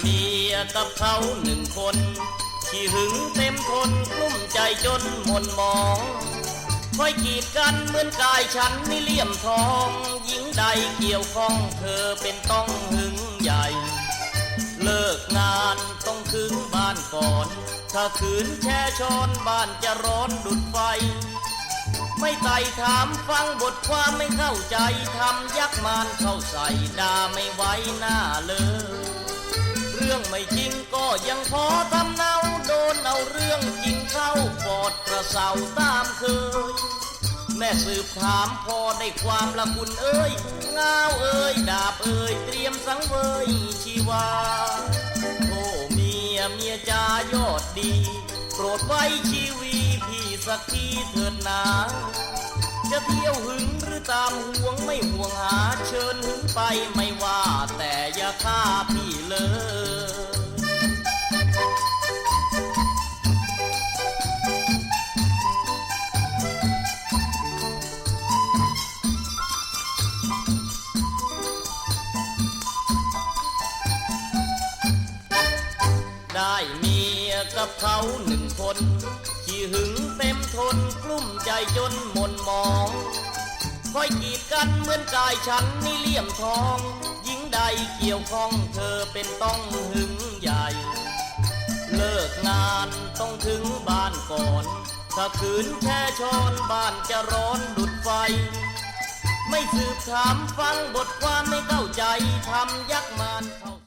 เมียกับเขาหนึ่งคนที่หึงเต็มทนกลุ้มใจจนหมนหมองคอยกีดกันเหมือนกายฉันนี่เลี่ยมทองหญิงใดเกี่ยวข้องเธอเป็นต้องหึงใหญ่ เลิกงานต้องถึงบ้านก่อน ถ้าขืนแช่ช้อนบ้านจะร้อนดุดไฟ ไม่ไต่ถามฟังบทความไม่เข้าใจทำยักมานเข้าใส่ด่าไม่ไว้หน้าเลย ยังพอทำเนาโดนเอาเรื่องจริงเข้าปอดกระเซาตามเคย แม่สืบถามพอได้ความละคุณเอ้ยง้าวเอ้ยดาบเอ้ยเตรียมสังเวยชีวาโอ้เมียเมียจายอดดี โปรดไว้ชีวีพี่สักทีเถิดนาจะเที่ยวหึงหรือตามห่วงไม่ห่วงหาเชิญหึงไปไม่ว่าแต่อย่าฆ่าพี่เลย ได้เมียกับเขาหนึ่งคนที่หึงเต็มทนกลุ้มใจจนหม่นมองคอยกีดกันเหมือนกายฉันนี่เลี่ยมทอง หญิงใดเกี่ยวข้องเธอเป็นต้องหึงใหญ่ เลิกงานต้องถึงบ้านก่อน ถ้าขืนแช่ช้อนบ้านจะร้อนดุดไฟ ไม่สืบถามฟังบทความไม่เข้าใจทำยักมานเขา